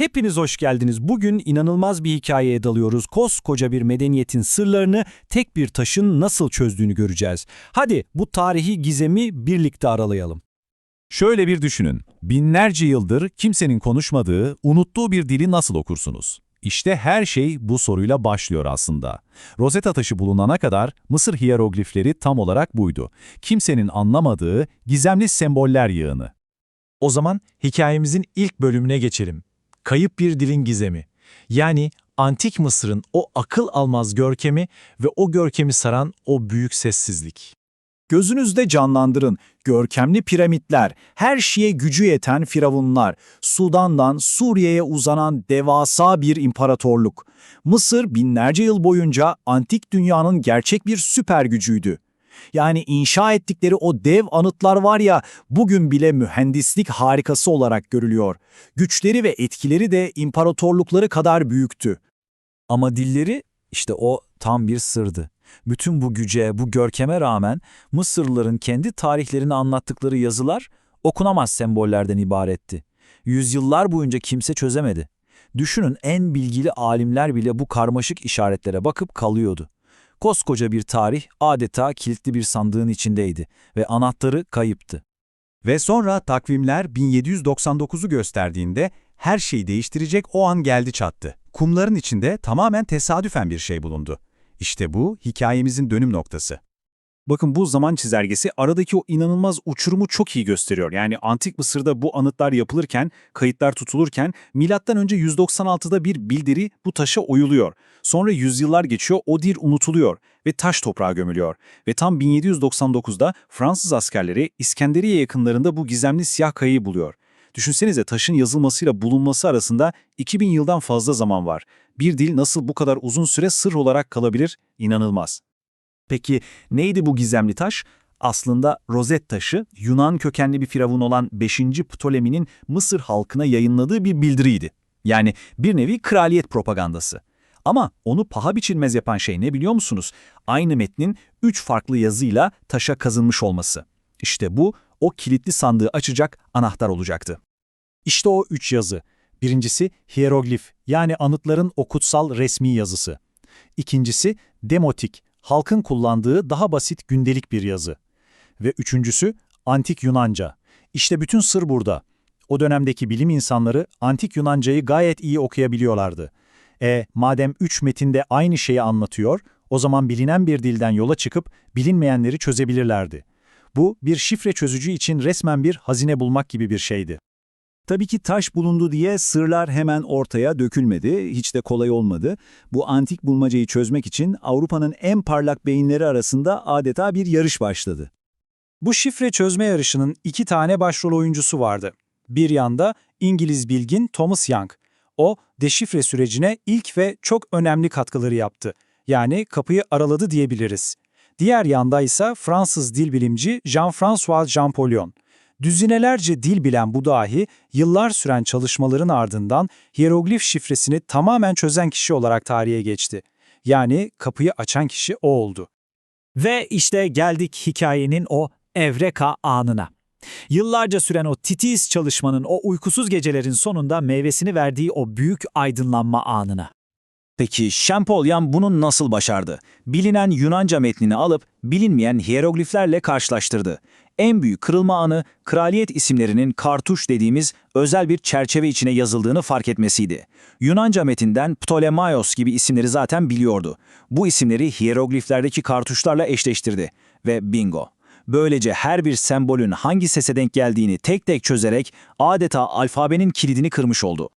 Hepiniz hoş geldiniz. Bugün inanılmaz bir hikayeye dalıyoruz. Koskoca bir medeniyetin sırlarını tek bir taşın nasıl çözdüğünü göreceğiz. Hadi bu tarihi gizemi birlikte aralayalım. Şöyle bir düşünün. Binlerce yıldır kimsenin konuşmadığı, unuttuğu bir dili nasıl okursunuz? İşte her şey bu soruyla başlıyor aslında. Rosetta taşı bulunana kadar Mısır hiyeroglifleri tam olarak buydu. Kimsenin anlamadığı gizemli semboller yığını. O zaman hikayemizin ilk bölümüne geçelim. Kayıp bir dilin gizemi. Yani antik Mısır'ın o akıl almaz görkemi ve o görkemi saran o büyük sessizlik. Gözünüzde canlandırın. Görkemli piramitler, her şeye gücü yeten firavunlar, Sudan'dan Suriye'ye uzanan devasa bir imparatorluk. Mısır binlerce yıl boyunca antik dünyanın gerçek bir süper gücüydü. Yani inşa ettikleri o dev anıtlar var ya, bugün bile mühendislik harikası olarak görülüyor. Güçleri ve etkileri de imparatorlukları kadar büyüktü. Ama dilleri işte o tam bir sırdı. Bütün bu güce, bu görkeme rağmen Mısırlıların kendi tarihlerini anlattıkları yazılar okunamaz sembollerden ibaretti. Yüzyıllar boyunca kimse çözemedi. Düşünün en bilgili alimler bile bu karmaşık işaretlere bakıp kalıyordu. Koskoca bir tarih adeta kilitli bir sandığın içindeydi ve anahtarı kayıptı. Ve sonra takvimler 1799'u gösterdiğinde her şeyi değiştirecek o an geldi çattı. Kumların içinde tamamen tesadüfen bir şey bulundu. İşte bu hikayemizin dönüm noktası. Bakın bu zaman çizelgesi aradaki o inanılmaz uçurumu çok iyi gösteriyor. Yani Antik Mısır'da bu anıtlar yapılırken, kayıtlar tutulurken milattan önce 196'da bir bildiri bu taşa oyuluyor. Sonra yüzyıllar geçiyor, o dir unutuluyor ve taş toprağa gömülüyor. Ve tam 1799'da Fransız askerleri İskenderiye yakınlarında bu gizemli siyah kayayı buluyor. Düşünsenize taşın yazılmasıyla bulunması arasında 2000 yıldan fazla zaman var. Bir dil nasıl bu kadar uzun süre sır olarak kalabilir? İnanılmaz. Peki neydi bu gizemli taş? Aslında rozet taşı, Yunan kökenli bir firavun olan 5. Ptolemi'nin Mısır halkına yayınladığı bir bildiriydi. Yani bir nevi kraliyet propagandası. Ama onu paha biçilmez yapan şey ne biliyor musunuz? Aynı metnin üç farklı yazıyla taşa kazınmış olması. İşte bu, o kilitli sandığı açacak anahtar olacaktı. İşte o üç yazı. Birincisi hieroglif yani anıtların o kutsal resmi yazısı. İkincisi demotik, halkın kullandığı daha basit gündelik bir yazı. Ve üçüncüsü antik Yunanca. İşte bütün sır burada. O dönemdeki bilim insanları antik Yunancayı gayet iyi okuyabiliyorlardı. E, madem üç metinde aynı şeyi anlatıyor, o zaman bilinen bir dilden yola çıkıp bilinmeyenleri çözebilirlerdi. Bu, bir şifre çözücü için resmen bir hazine bulmak gibi bir şeydi. Tabii ki taş bulundu diye sırlar hemen ortaya dökülmedi, hiç de kolay olmadı. Bu antik bulmacayı çözmek için Avrupa'nın en parlak beyinleri arasında adeta bir yarış başladı. Bu şifre çözme yarışının iki tane başrol oyuncusu vardı. Bir yanda İngiliz bilgin Thomas Young. O, deşifre sürecine ilk ve çok önemli katkıları yaptı. Yani kapıyı araladı diyebiliriz. Diğer yanda ise Fransız dil bilimci Jean-François Champollion. Düzinelerce dil bilen bu dahi yıllar süren çalışmaların ardından hieroglif şifresini tamamen çözen kişi olarak tarihe geçti. Yani kapıyı açan kişi o oldu. Ve işte geldik hikayenin o evreka anına. Yıllarca süren o titiz çalışmanın, o uykusuz gecelerin sonunda meyvesini verdiği o büyük aydınlanma anına. Peki Champollion bunu nasıl başardı? Bilinen Yunanca metnini alıp bilinmeyen hierogliflerle karşılaştırdı. En büyük kırılma anı kraliyet isimlerinin kartuş dediğimiz özel bir çerçeve içine yazıldığını fark etmesiydi. Yunanca metinden Ptolemaios gibi isimleri zaten biliyordu. Bu isimleri hierogliflerdeki kartuşlarla eşleştirdi ve bingo. Böylece her bir sembolün hangi sese denk geldiğini tek tek çözerek adeta alfabenin kilidini kırmış oldu.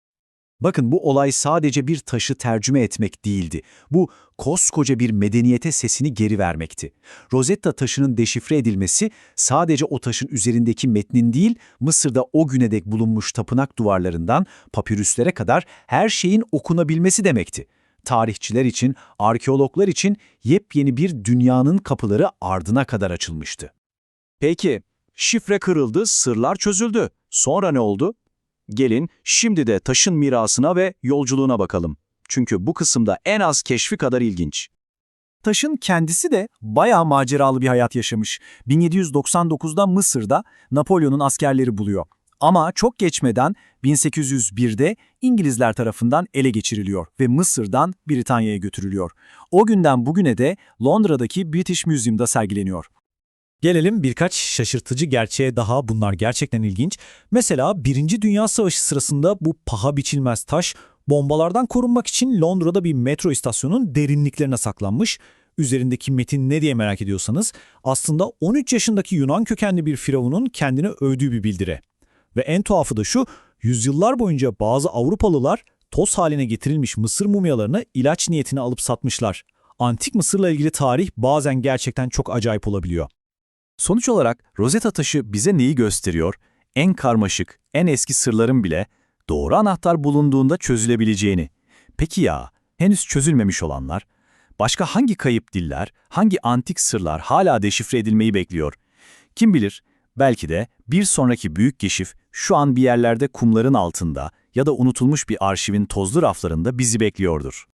Bakın bu olay sadece bir taşı tercüme etmek değildi. Bu koskoca bir medeniyete sesini geri vermekti. Rosetta taşının deşifre edilmesi sadece o taşın üzerindeki metnin değil, Mısır'da o güne dek bulunmuş tapınak duvarlarından papirüslere kadar her şeyin okunabilmesi demekti. Tarihçiler için, arkeologlar için yepyeni bir dünyanın kapıları ardına kadar açılmıştı. Peki, şifre kırıldı, sırlar çözüldü. Sonra ne oldu? Gelin şimdi de taşın mirasına ve yolculuğuna bakalım. Çünkü bu kısımda en az keşfi kadar ilginç. Taşın kendisi de bayağı maceralı bir hayat yaşamış. 1799'da Mısır'da Napolyon'un askerleri buluyor. Ama çok geçmeden 1801'de İngilizler tarafından ele geçiriliyor ve Mısır'dan Britanya'ya götürülüyor. O günden bugüne de Londra'daki British Museum'da sergileniyor. Gelelim birkaç şaşırtıcı gerçeğe daha bunlar gerçekten ilginç. Mesela Birinci Dünya Savaşı sırasında bu paha biçilmez taş bombalardan korunmak için Londra'da bir metro istasyonunun derinliklerine saklanmış. Üzerindeki metin ne diye merak ediyorsanız aslında 13 yaşındaki Yunan kökenli bir firavunun kendini övdüğü bir bildiri. Ve en tuhafı da şu, yüzyıllar boyunca bazı Avrupalılar toz haline getirilmiş Mısır mumyalarını ilaç niyetine alıp satmışlar. Antik Mısır'la ilgili tarih bazen gerçekten çok acayip olabiliyor. Sonuç olarak Rosetta taşı bize neyi gösteriyor? En karmaşık, en eski sırların bile doğru anahtar bulunduğunda çözülebileceğini. Peki ya, henüz çözülmemiş olanlar? Başka hangi kayıp diller, hangi antik sırlar hala deşifre edilmeyi bekliyor? Kim bilir, belki de bir sonraki büyük keşif şu an bir yerlerde kumların altında ya da unutulmuş bir arşivin tozlu raflarında bizi bekliyordur.